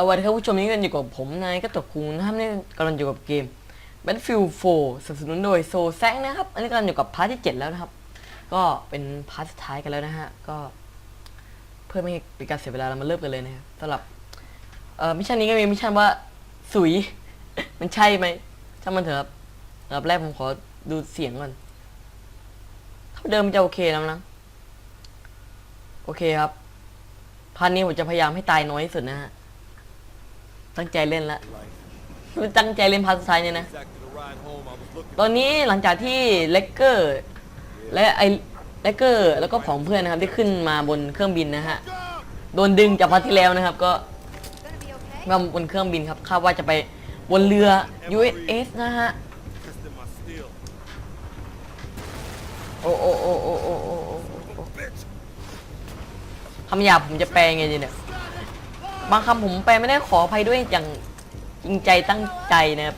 สวัสดีครับผู้ชมนี่กันอยู่กับผมนายก็ตกคุงนะครับนี่กำลังอยู่กับเกม Battlefield 4สนับสนุนโดยโซแซงนะครับ อันนี้กำลังอยู่กับพาร์ทที่ 7 แล้วนะครับ ก็เป็นพาร์ทสุดท้ายกันแล้วนะฮะ ก็เพื่อไม่ให้เป็นการเสียเวลาเรามาเริ่มกันเลยนะครับสำหรับเอ่อมิชชั่นนี้ก็มีมิชชั่นว่าสุย มันใช่ไหมช่างมันเถอะครับอันดับแรกผมขอดูเสียงก่อนเท่าเดิมมันจะโอเคแล้วนะโอเคครับพันนี้ผมจะพยายามให้ตายน้อยที่สุดนะฮะ ตั้งใจเล่นละตั้งใจเล่นพาร์ทสุดท้ายเนี่ยนะ ตอนนี้หลังจากที่เลกเกอร์และไอเลกเกอร์แล้วก็ของเพื่อนนะครับได้ขึ้นมาบนเครื่องบินนะฮะ โดนดึงจากพาร์ทที่แล้วนะครับ ก็มาบนเครื่องบินครับคาดว่าจะไปบนเรือ USS นะฮะ โอ้โอ้โอ้โอ้โอ้โอ้คำหยาบผมจะแปลงไงดีเนี่ย บางคำผมแปลไม่ได้ขออภัยด้วยอย่างจริงใจตั้งใจนะครับ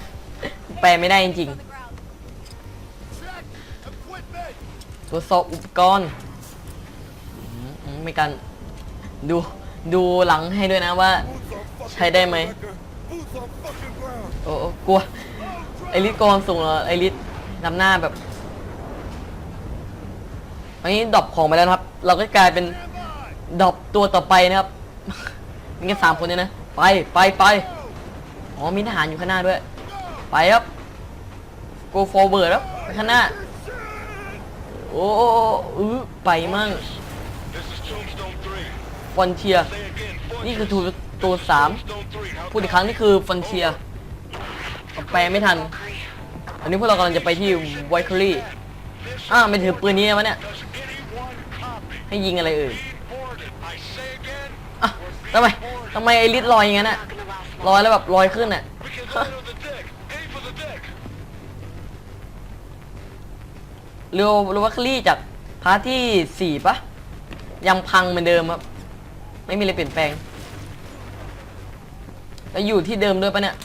แปลไม่ได้จริงๆตรวจสอบอุปกรณ์อืมอืมมีการดูดูหลังให้ด้วยนะว่า ใช้ได้ไหมโอ้กลัวไอริสกองสูงเหรอไอริสนำหน้าแบบอันนี้ดรอปของไปแล้วครับ เราก็กลายเป็นดรอปตัวต่อไปนะครับ มีแค่สามคนเนี่ยนะ ไปไปไปอ๋อมีทหารอยู่ข้างหน้าด้วย ไปครับ go forward ครับไปข้างหน้า โอ้โอ้โอ้อื้อไปมั่งฟอนเทีย นี่คือตัวตัวสามพูดอีกครั้งนี่คือฟอนเทียแปลไม่ทัน อันนี้พวกเรากำลังจะไปที่ไวคอรี่อ้าไม่ถือปืนนี้วะเนี่ย ให้ยิงอะไรเอ่ย Boarded. I say again. อะ ทำไมทำไมไอริสลอยอย่างนั้นอะลอยแล้วแบบลอยขึ้นอะเรือเรือวัคลี่จากพาร์ทที่สี่ปะยังพังเหมือนเดิมครับ ไม่มีอะไรเปลี่ยนแปลง แล้วอยู่ที่เดิมด้วยปะเนี่ย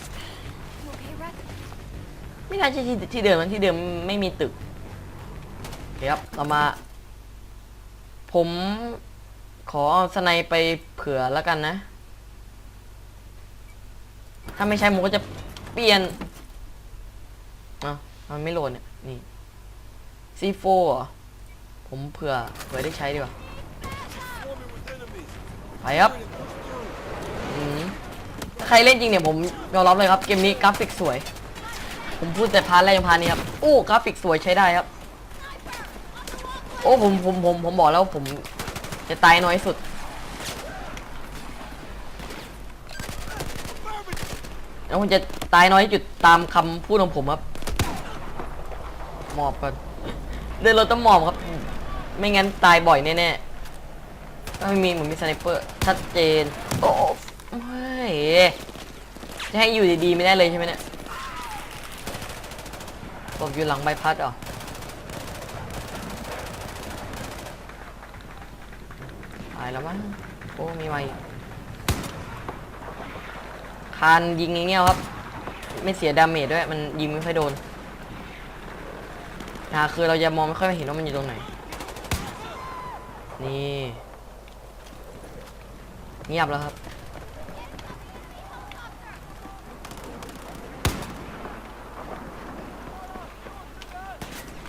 ไม่น่าใช่ที่ที่เดิมนะที่เดิมไม่มีตึกครับต่อมา ผม ขอเอาสไนไปเผื่อแล้วกันนะ ถ้าไม่ใช่ผมก็จะเปลี่ยนเอ้ามันไม่โหลดเนี่ย นี่ C4 เหรอ ผมเผื่อเผื่อได้ใช้ดีกว่า ไปครับอืมถ้าใครเล่นจริงเนี่ยผมยอมรับเลยครับ เกมนี้กราฟิกสวย ผมพูดแต่พาร์ทแรกยังพาร์ทนี้ครับ โอ้กราฟิกสวยใช้ได้ครับ โอ้ผมผมผมผมบอกแล้วผม จะตายน้อยสุด แล้วผมจะตายน้อยที่สุดตามคำพูดของผมครับ หมอบก่อนเดินรถต้องหมอบครับ ไม่งั้นตายบ่อยแน่ๆไม่มีเหมือนมีสไนเปอร์ชัดเจน โอ้ไม่จะให้อยู่ดีๆไม่ได้เลยใช่ไหมเนี่ยผมอยู่หลังใบพัดเหรอตาย แล้วมั้งโอ้มีไว้คานยิงอย่างเงี้ยครับ ไม่เสียดาเมจด้วย มันยิงไม่ค่อยโดนนะคือเราจะมองไม่ค่อยเห็นว่ามันอยู่ตรงไหน นี่เงียบแล้วครับ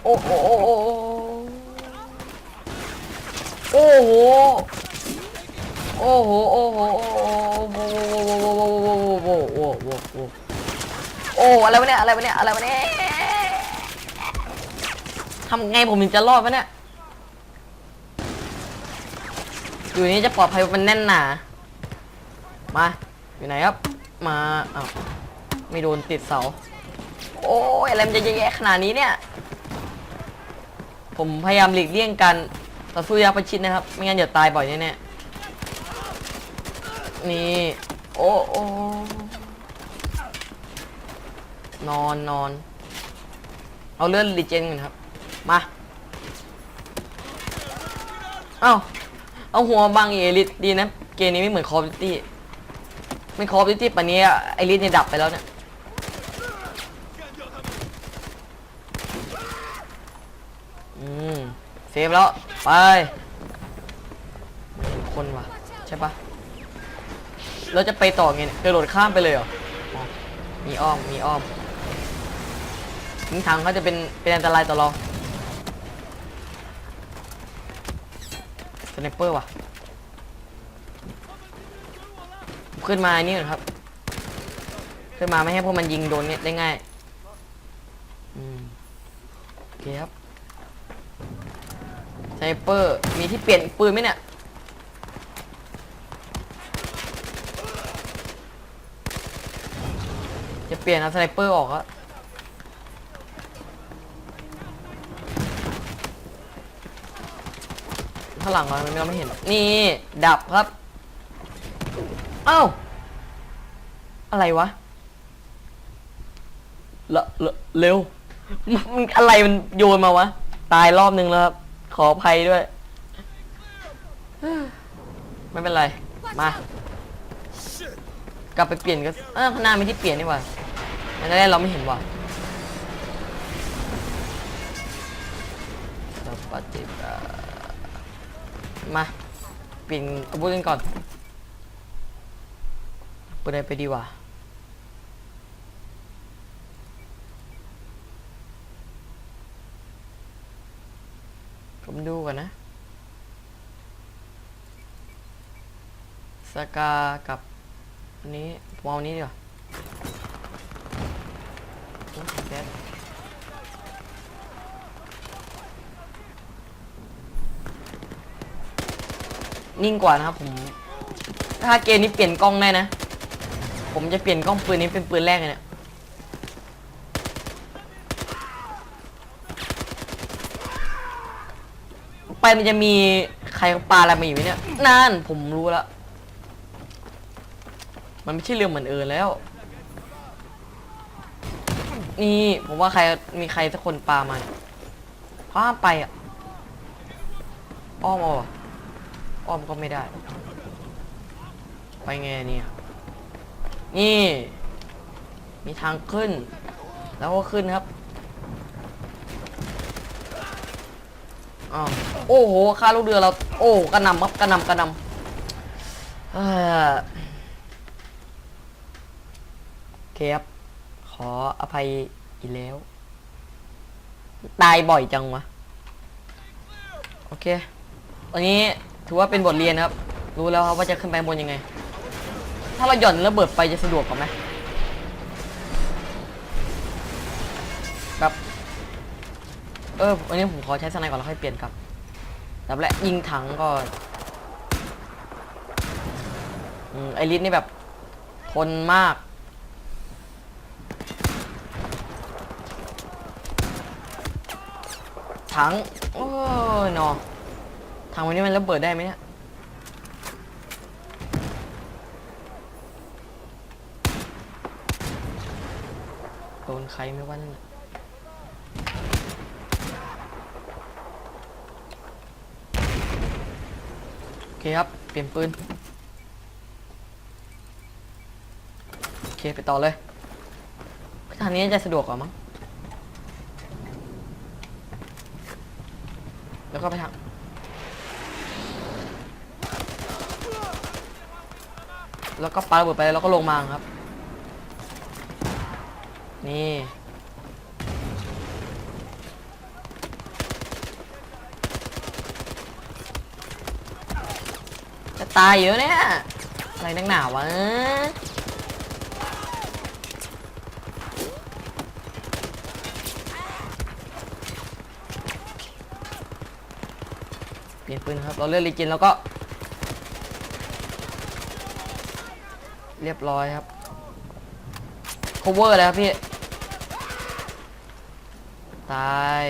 โอ้โหโอ้โห โอ้โห โอ้โห โอ้โห โอ้โห โอ้โห โอ้โห โอ้โห โอ้โหโอ้โหโอ้โหอะไรวะเนี่ย อะไรวะเนี่ย อะไรวะเนี่ยทำไงผมถึงจะรอดวะเนี่ย อยู่นี่จะปลอดภัยมันแน่นหนา มา อยู่ไหนครับ มาอ้าวไม่โดนติดเสา โอ้ยอะไรมันจะแย่ขนาดนี้เนี่ย ผมพยายามหลีกเลี่ยงการต่อสู้ยาประชิดนะครับ ไม่งั้นเดี๋ยวตายบ่อยแน่ๆ นี่ โอ้โอ้นอนนอน เอาเลื่อนรีเจนก่อนครับ มา เอ้า เอาหัวบังเอลิทดีนะ เกมนี้ไม่เหมือนคอร์ดิตี้ไม่คอร์ดิตี้ป่านนี้ไอริสเนี่ยดับไปแล้วเนี่ยอืมเซฟแล้ว ไปคนว่ะ ใช่ปะ เราจะไปต่อไงเนี่ยกระโดดข้ามไปเลยเหรอมีอ้อมมีอ้อมทิ้งถังเขาจะเป็นเป็นอันตรายต่อเราสไนเปอร์ว่ะ ขึ้นมานี่ก่อครับ ขึ้นมาไม่ให้พวกมันยิงโดนเนี่ยได้ง่ายอืมโอเคครับสไนเปอร์มีที่เปลี่ยนปืนไหมเนี่ย จะ เปลี่ยนเอาสไนเปอร์ออกอะข้างหลังเราไม่เราไม่เห็น นี่ดับครับ เอ้า อะไรวะเลอะเลอะเร็ว มันอะไรมันโยนมาวะ ตายรอบนึงแล้วครับ ขออภัยด้วย ไม่เป็นไร มา กลับไปเปลี่ยนก็เออข้างหน้ามีที่เปลี่ยนนี่หว่า อันแรกเราไม่เห็นว่ะสปาติมาเปลี่ยนอาวุธกันก่อนเปิดอะไรไปดีวะผมดูก่อนนะสกากับอันนี้ผมเอาอันนี้ดีกว่า โอ้ยแก๊สนิ่งกว่านะครับผม ถ้าเกมนี้เปลี่ยนกล้องได้นะ ผมจะเปลี่ยนกล้องปืนนี้เป็นปืนแรกเลยเนี่ยไปมันจะมีใครปลาอะไรมาอยู่ไหมเนี่ยนั่นผมรู้แล้ว มันไม่ใช่เรื่องเหมือนเอิญแล้ว นี่ ผมว่าใครมีใครสักคนปามาเนี่ยพาไปอะอ้อมเอาอ้อมก็ไม่ได้ ไปไงเนี่ยนี่ มีทางขึ้น แล้วก็ขึ้นครับอ้าวโอ้โหค่าลูกเรือเรา โอ้กระนำครับกระนำกระนำเออเคครับ ออภัยอีกแล้ว ตายบ่อยจังวะ โอเควันนี้ถือว่าเป็นบทเรียนครับ รู้แล้วครับว่าจะขึ้นไปบนยังไง ถ้าเราหย่อนระเบิดไปจะสะดวกกว่าไหมแบบเออวันนี้ผมขอใช้สไนก่อนแล้วค่อยเปลี่ยนครับแบบแรกยิงถังก่อนอืมไอริสนี่แบบทนมาก ถังโอ้ยนอถังวันนี้มันระเบิดได้ไหมเนี่ยโดนใครไม่ว่านั่นโอเคครับ เปลี่ยนปืน โอเค ไปต่อเลยทางนี้จะสะดวกกว่ามั้ง แล้วก็ไปทางแล้วก็ปาระเบิดไปแล้วก็ลงมาครับ นี่จะตายเยอะเนี่ย อะไรนักหนาวะ ปืนครับ เราเลือกรีกินแล้วก็ เรียบร้อยครับ cover แลยครับพี่ ตาย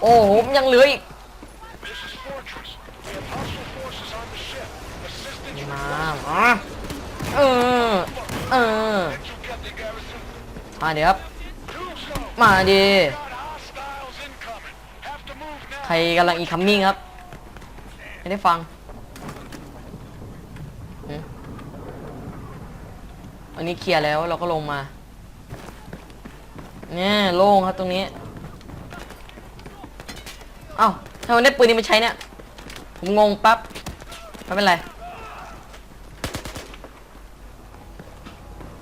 โอ้โหยังเหลืออีก มาเออ เออมาเดี๋ยวครับ มาดี ใครกำลังอีคัมมิ่งครับ ไม่ได้ฟังอันนี้เคลียร์แล้วเราก็ลงมา เนี่ยโล่งครับตรงนี้ เอ้าทำไมได้ปืนนี้มาใช้เนี่ย ผมงงปั๊บ ไม่เป็นไร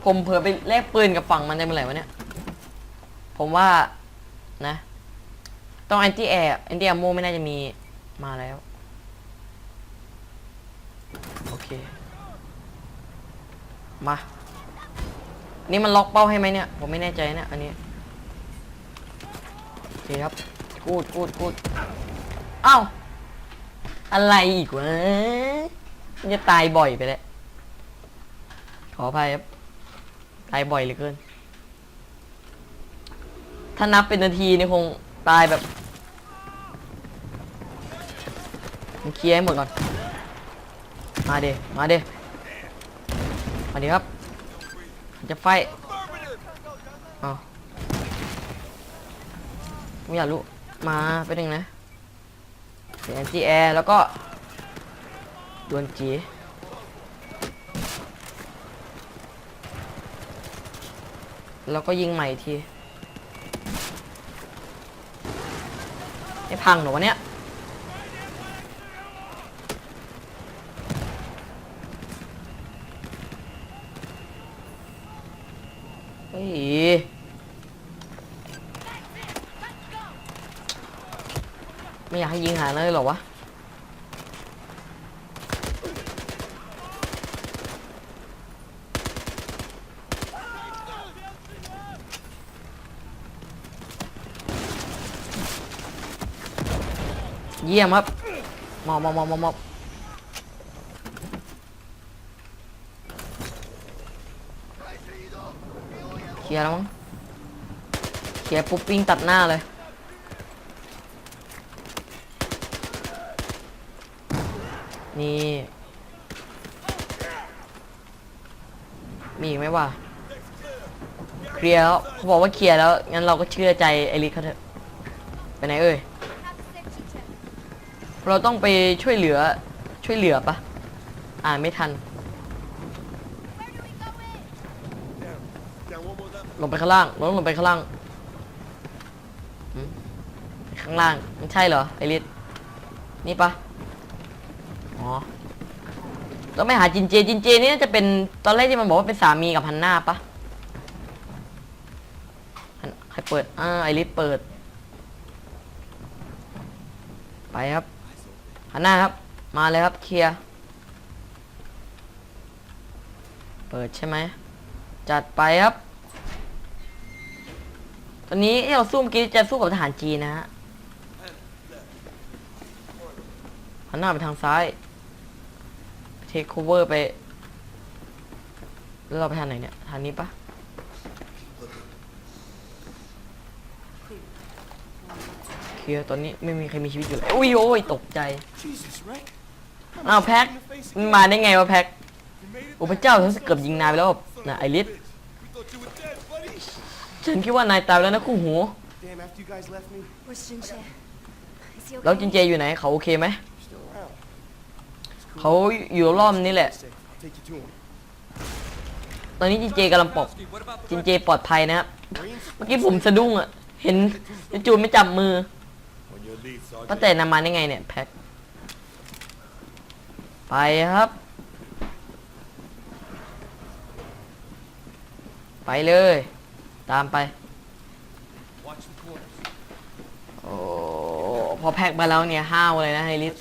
ผมเผลอไปแลกปืนกับฝั่งมันได้เมื่อไหร่วะเนี่ย ผมว่านะ ต้องแอนตี้แอร์แอนตี้แอร์โมไม่น่าจะมีมาแล้ว โอเค มา นี่มันล็อกเป้าให้ไหมเนี่ย ผมไม่แน่ใจนะอันนี้ โอเคครับ กูดกูดกูดเอ้าอะไรอีกวะจะตายบ่อยไปแล้ว ขออภัยครับ ตายบ่อยเหลือเกิน ถ้านับเป็นนาทีนี่คง ตายแบบมันเคลียร์ให้หมดก่อน มาเดมาเดมาเดครับ จะไฟเอาไม่อยากรู้ มาไปหนึ่งนะเสียงจีแอร์แล้วก็ดวลจีแล้วก็ยิงใหม่ทีไม่ พังหรอวะเนี่ยเฮ้ยไม่อยากให้ยิงหาเลยหรอวะ เยี่ยมครับมอบมอบมอบมอบมอเคลียร์แล้วมั้งเคลียร์ปุ๊บวิ่งตัดหน้าเลยนี่มีอีกไหมวะเคลียร์แล้วเขาบอกว่าเคลียร์แล้วงั้นเราก็เชื่อใจไอริสเขาเถอะไปไหนเอ่ย เราต้องไปช่วยเหลือช่วยเหลือปะอ่าไม่ทัน ลงไปข้างล่างลงลงไปข้างล่างข้างล่างมันใช่เหรอไอริสนี่ปะอ๋อต้องไปหาจินเจจินเจนี่น่าจะเป็นตอนแรกที่มันบอกว่าเป็นสามีกับฮันน่าปะใครเปิดอ่าไอริสเปิด ไปครับ ฮันหน่าครับ มาเลยครับเคลียร์ เปิดใช่ไหม จัดไปครับ ตอนนี้ที่เราสู้เมื่อกี้จะสู้กับทหารจีนนะฮะ หันหน้าไปทางซ้าย เทคโคเวอร์ไป แล้วเราไปทางไหนเนี่ย ทางนี้ปะ เคลียร์ตอนนี้ไม่มีใครมีชีวิตอยู่เลยอุ้ยโอ้ยตกใจ Jesus, Rick. อ้าวแพ็คมันมาได้ไงวะแพ็คโอ้พระเจ้าฉันเกือบยิงนายไปแล้วนะไอริส We thought you were dead, buddy. ฉันคิดว่านายตายไปแล้วนะคู่หู Damn, after you guys left me, Where's Jinche? Is he แล้ว okay? จินเจอยู่ไหนเขาโอเคไหม you're still around. It's cool. เขาอยู่รอบๆนี่แหละ Safe. I'll take you to him. ตอนนี้จินเจกำลังปลอบจินเจปลอดภัยนะครับ Marines, เมื่อกี้ผมสะดุ้งอะ เห็นจูนไม่จับมือ ก็แต่นำมาได้ไงเนี่ยแพ็คไปครับ ไปเลย ตามไป โอ้พอแพ็คมาแล้วเนี่ยห้าวเลยนะไฮริส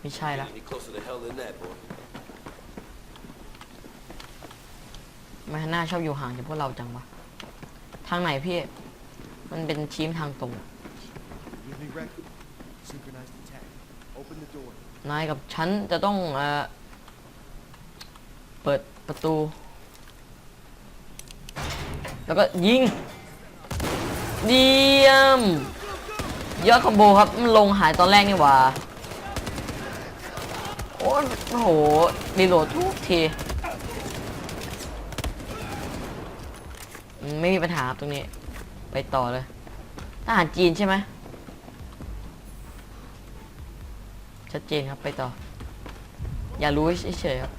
ไม่ใช่ละ แม่น่าชอบอยู่ห่างจากพวกเราจังวะทางไหนพี่ มันเป็นชี้มทางตรงนายกับฉันจะต้องเออเปิดประตู แล้วก็ยิงเยี่ยมยอดคอมโบครับ มันลงหายตอนแรกนี่หว่า โอ้โอ้โหรีโหลดทุกทีอื มีปัญหาตรงนี้ ไปต่อเลยทหารจีนใช่ไหมชัดเจนครับไปต่อ อย่ารู้เฉยๆครับ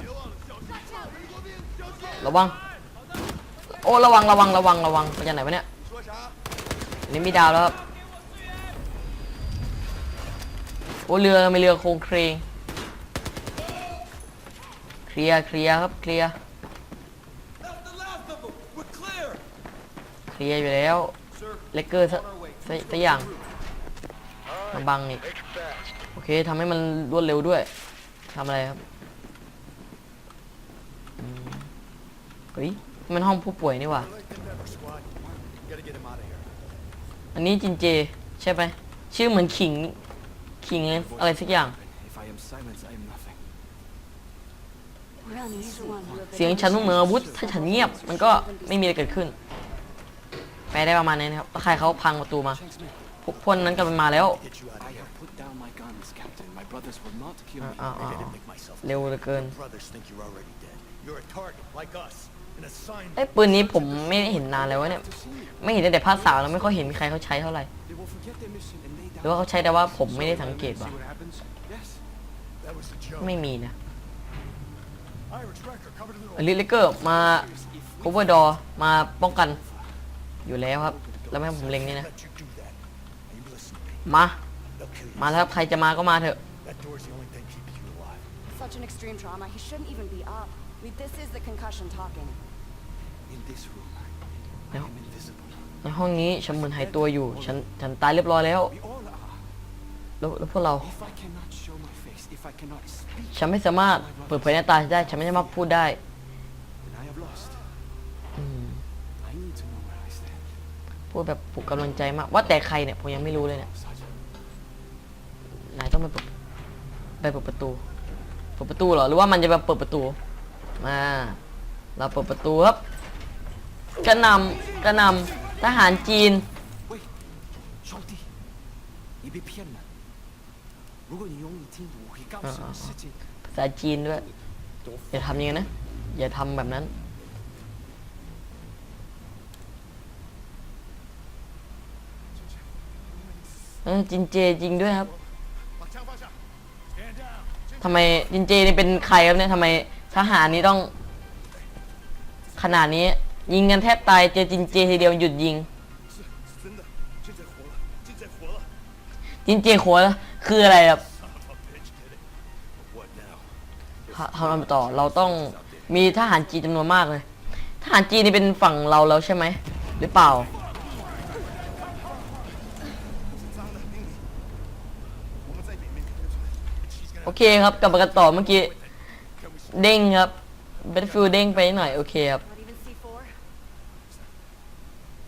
ระวัง โอ้ระวังระวังระวังระวังมาจากไหนวะเนี่ยนนี้มีดาวแล้วครับโอ้เรือไม่เรือโครงเครงเคลียร์เคลียร์ครับเคลียร์ เคลียร์อยู่แล้วเลกเกอร์สัก on our way. สักอย่างมาบังอีกโอเคทำให้มันรวดเร็วด้วยทำอะไรครับเฮ้ยมันห้องผู้ป่วยนี่ว่า Like them never, squad. Gotta get him out of here. อันนี้จินเจใช่ไหมชื่อเหมือนขิงขิงอะไรสักอย่าง เสียงฉันต้องเหมือนอาวุธถ้าฉันเงียบมันก็ไม่มีอะไรเกิดขึ้น แปลได้ประมาณนี้นะครับแล้วใครเขาพังประตูมา Shanks me. พวกพวกนั้นกำลังมาแล้ว Get you out I of here. have put down my guns, Captain. My brothers will not kill me. อ้าว I อ้าว didn't make myself. เร็วเหลือเกิน Brothers think you're already dead. You're a target, like us. An assignment. ไอ้ยปืนนี้ผมไม่เห็นนานแล้ววะเนี่ย To see me. ไม่เห็นตั้งแต่ภาคสามแล้วไม่ค่อยเห็นมีใครเขาใช้เท่าไหร่ They will forget their mission and lay หรือว่า down. เขาใช้แต่ว่าผมไม่ได้สังเกต See ว่ะ what happens? Yes. That was the joke. ไม่มีนะ Irish Wrecker, cover to the อลิเลเกอร์มา If we โคเวอร์ดอมาป้องกัน อยู่แล้วครับ แล้วไม่ให้ผมเล็งนี่นะ let you do that. Now you listen to me. มา They'll kill you. มาแล้วครับใครจะมาก็มาเถอะ That door's the only thing keeping you alive. Such an extreme trauma, he shouldn't even be up. I mean, this is the concussion talking. in this room, I No. am invisible. ในห้องนี้ฉันเหมือนหายตัวอยู่ ฉัน ฉันตายเรียบร้อยแล้ว We all are. แล้วแล้วพวกเรา If I cannot show my face, if I cannot speak, ฉันไม่สามารถเปิดเผยหน้าตาได้ ฉันไม่สามารถพูดได้ then I have lost. อืม I need to know where I stand. พูดแบบปลุกกำลังใจมาก ว่าแต่ใครเนี่ยผมยังไม่รู้เลยเนี่ยนายต้องไปเปิดไปเปิดประตูเปิดประตูเหรอหรือว่ามันจะแบบเปิดประตูมาเราเปิดประตูครับกระนำกระนำทหารจีนภาษาจีนด้วยอย่าทำอย่างนั้นนะอย่าทำแบบนั้น จินเจจริงด้วยครับทำไมจินเจนี่เป็นใครครับเนี่ยทำไมทหารนี่ต้อง ขนาดนี้ ยิงกันแทบตายเจอจินเจทีเดียวหยุดยิง จินเจหัวคืออะไรครับทำต่อเราต้องมีทหารจีนจำนวนมากเลย ทหารจีนนี่เป็นฝั่งเราแล้วใช่ไหมหรือเปล่า โอเคครับกลับมากันต่อเมื่อกี้ Can we เด้งครับ Battlefield เด้งไปหน่อยโอเคครับ Not even C4?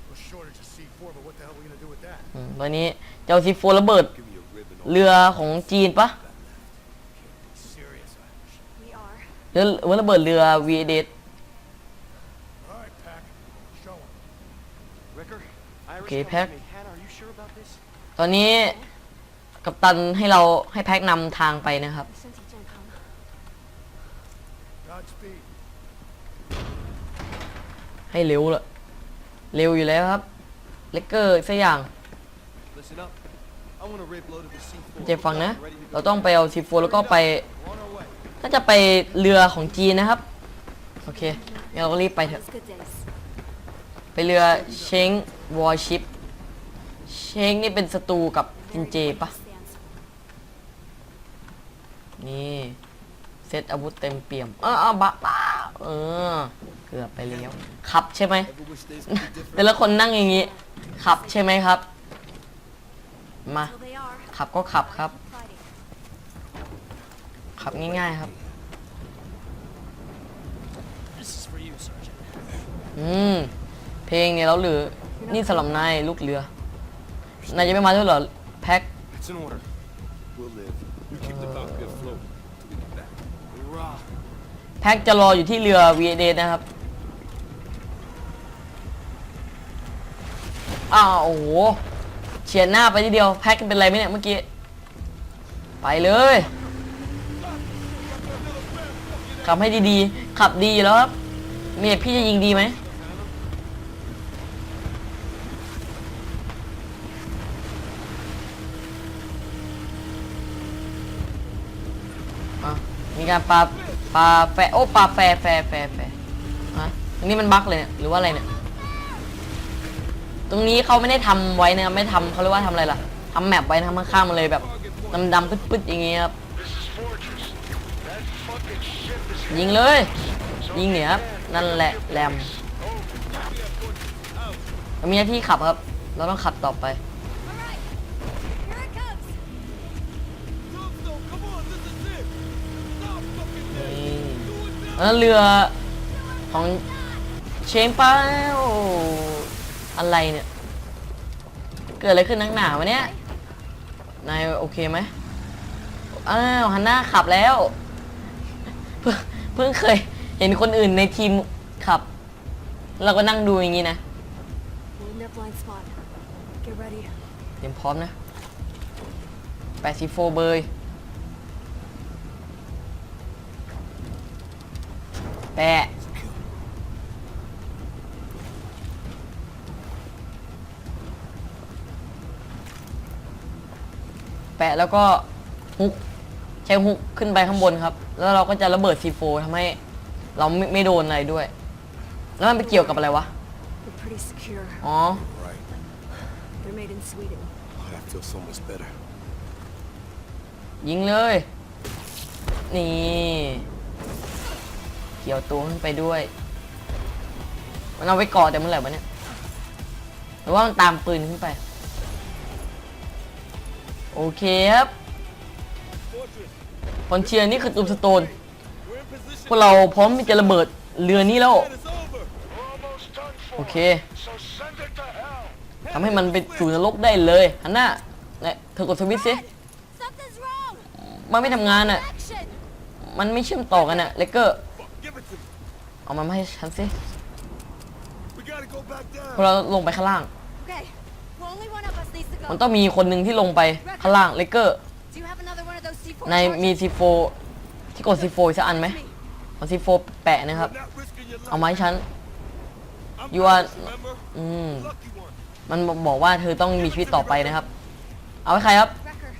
We're shortage of C4, but what the hell are we gonna do with that? อืมตอนนี้เจ้าซีโฟระเบิด Give me a ribbon. เรือของจีนปะ Serious, Irish. We are. เรือหรือว่าระเบิดเรือวีเด All right, Pack. Show 'em. Ricker, Irish Okay, told Pack. me. Hannah, are you sure about this? ตอนนี้ กับตันให้เราให้แพ็กนำทางไปนะครับ ให้เร็วละเร็วอยู่แล้วครับเลกเกอร์สักอย่างเจ็บฟังนะ เราต้องไปเอาซีโฟแล้วก็ไปน่าจะไปเรือของจีนนะครับ โอเคเราก็รีบไปเถอะ ไปเรือเชงวอร์ชิป เชงนี่เป็นศัตรูกับจินเจปะ นี่เซตอาวุธเต็มเปี่ยม เออเอาบะบ้าเออ เกือบไปแล้ว ขับใช่ไหม แต่ละคนนั่งอย่างนี้ ขับใช่ไหมครับ มา ขับก็ขับครับ ขับง่ายๆครับ อืม เพลงเนี่ยเราหรือ นี่สำหรับนายลูกเรือ นายจะไม่มาด้วยเหรอ แพ็ค It's an order. We'll live. You keep the Valkyrie afloat till we get back. Hurrah! แพ็คจะรออยู่ที่เรือ VAD นะครับ อ้าวโอ้โหเฉียดหน้าไปทีเดียว แพ็คเป็นไรไหมเนี่ยเมื่อกี้ ไปเลย ขับให้ดีๆ ขับดีแล้วครับ เมียพี่จะยิงดีไหมมีการปลา ปลาแฟโอ้ปลาแฟแฟแฟแฟฮะอันนี้มันบั๊กเลยเนี่ยหรือว่าอะไรเนี่ย ตรงนี้เขาไม่ได้ทำไว้นะครับไม่ทำเขาเรียกว่าทำอะไรล่ะทำแมปไว้นะข้างๆมันเลยแบบดำๆปึ๊ดๆอย่างเงี้ยครับยิงเลย ยิงเนี่ยครับนั่นแหละแรมมีหน้าที่ขับครับ เราต้องขับต่อไป แล้วเรือของเชงป้าอะไรเนี่ย เกิดอะไรขึ้นนักหนาวะเนี่ย นายโอเคไหมอ้าวฮันน่าขับแล้ว เพิ่งเพิ่งเคยเห็นคนอื่นในทีมขับ เราก็นั่งดูอย่างนี้นะ เตรียมพร้อมนะแปดสีโฟเบย แปะแปะแล้วก็ฮุกใช้ฮุกขึ้นไปข้างบนครับ แล้วเราก็จะระเบิดซีโฟทำให้เราไม่ไม่โดนอะไรด้วย แล้วมันไปเกี่ยวกับอะไรวะ They're pretty secure. อ๋อ Right. They're made in Sweden. Oh, that feels so much better. ยิงเลย นี่ เกี่ยวตัวขึ้นไปด้วย มันเอาไว้ก่อแต่เมื่อไหร่วะเนี่ย หรือว่ามันตามปืนขึ้นไป โอเคครับ Fortress, ฟอนเชียร์นี่คือตูมสโตน พวกเราพร้อมที่จะระเบิดเรือนี้แล้ว โอเคทำให้มันไปสู่นรกได้เลยฮันน่าเนี่ยเธอกดสวิตช์สิ มันไม่ทำงานอะ มันไม่เชื่อมต่อกันอะเลกเกอร์ Fuck, give it to me. เอามันมาให้ฉันสิ We gotta go back พวก down. เราลงไปข้างล่าง Okay. Well, only one of us needs to มัน go. ต้องมีคนหนึ่งที่ลงไปข้างล่างเลเกอร์ Do you have another one of those C4 ในมี torches? ซีโฟที่กดซีโฟอีกสักอันไหม Me. เอาซีโฟแปะนะครับ You're not risking your เอา life. มาให้ฉัน I'm you are- first, remember? อืม Lucky one. มันบอกว่าเธอต้องมีชีวิตต่อไปนะครับ เอาให้ใครครับ Wrecker,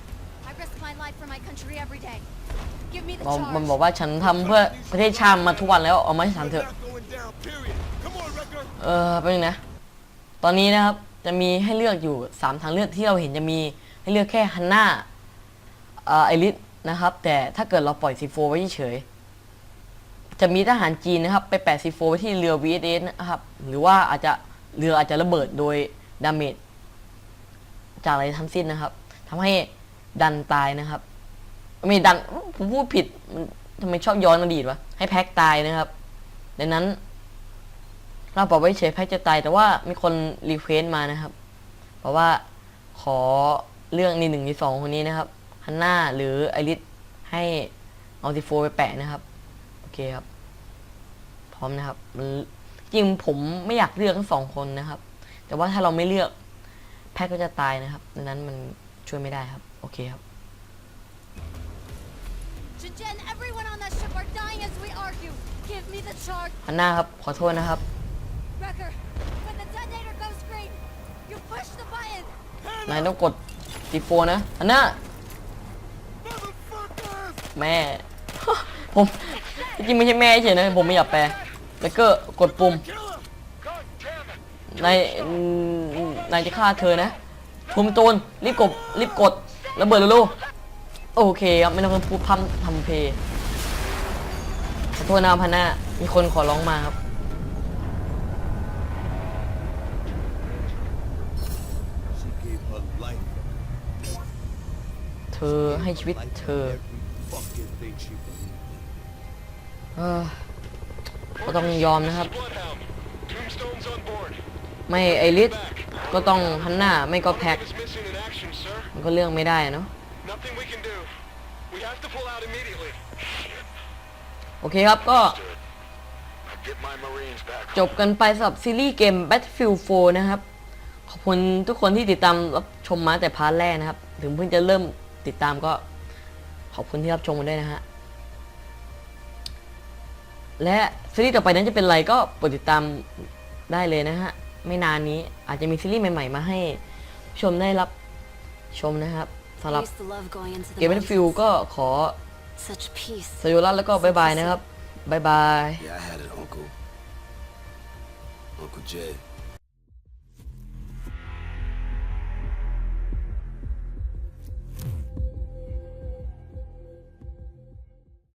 I risk my life for my country every day. Give me the บอก charge. มันบอกว่าฉันทำเพื่อประเทศชาติมาทุกวันแล้วเอามาให้ฉัน We're เถอะ not going down, period. Come on, Wrecker. เออเป็นงนะ ตอนนี้นะครับจะมีให้เลือกอยู่ 3 ทางเลือกที่เราเห็นจะมีให้เลือกแค่ฮันน่าเอ่อไอริสนะครับ แต่ถ้าเกิดเราปล่อยซีโฟไว้เฉยๆจะมีทหารจีนนะครับ ไปแปะซีโฟไว้ที่เรือ VSS นะครับ หรือว่าอาจจะเรืออาจจะระเบิดโดยดาเมจจากอะไรทั้งสิ้นนะครับทำให้ดันตายนะครับไม่ดันผมพูดผิดมันทำไมชอบย้อนอดีตวะให้แพ็กตายนะครับดังนั้น เราบอกไว้เฉยแพ็กจะตายแต่ว่ามีคนรีเควสมานะครับบอกว่าขอเรื่องในหนึ่งในสองคนนี้นะครับฮันน่าหรือไอริสให้เอาซีโฟไปแปะนะครับ โอเคครับ พร้อมนะครับจริงผมไม่อยากเลือกทั้งสองคนนะครับ แต่ว่าถ้าเราไม่เลือกแพ็กก็จะตายนะครับดังนั้นมันช่วยไม่ได้ครับ โอเคครับ Jinjen, everyone on that ship are dying as we argue. Give me the charge. ฮันน่าครับ ขอโทษนะครับ Wrecker, when the detonator goes green, you push the button. นายต้องกดซีโฟนะฮันน่า Motherfuckers! แม่ ผมจริงๆไม่ใช่แม่เฉยนะ ผมไม่อยากแปลแล้วก็กดปุ่ม Kill him! God damn it. นายอืมนายจะฆ่าเธอนะทุมโจรรีบกดรีบกดระเบิดเร็วๆ โอเคครับไม่ต้องพูดพร่ำทำเพลงขอโทษนะครับพันน่ามีคนขอร้องมาครับ She gave her life. เธอให้ชีวิต Life เธอ for every fucking thing she believed เออก็ต้องยอมนะครับ Bloodhound. Tombstone's on board. ไม่ไอริสก็ต้องฮันน่าไม่ก็แพ็ค Is missing in action, sir. มันก็เรื่องไม่ได้อะเนาะ Nothing we can do. We have to pull out immediately. โอเคครับก็ Get my Marines back. จบกันไปสำหรับซีรีส์เกม Battlefield 4 นะครับ ขอบคุณทุกคนที่ติดตามรับชมมาแต่พาร์ทแรกนะครับ ถึงเพิ่งจะเริ่มติดตามก็ขอบคุณที่รับชมกันด้วยนะฮะ และซีรีส์ต่อไปนั้นจะเป็นอะไรก็โปรดติดตามได้เลยนะฮะ ไม่นานนี้อาจจะมีซีรีส์ใหม่ ๆ มาให้ผู้ชมได้รับชมนะครับ สำหรับ used to love going into เกม Battlefield ก็ขอ Such peace. สยุรัตแล้วก็บายบายนะครับบายบาย Yeah, I had it, Uncle. Uncle Jed.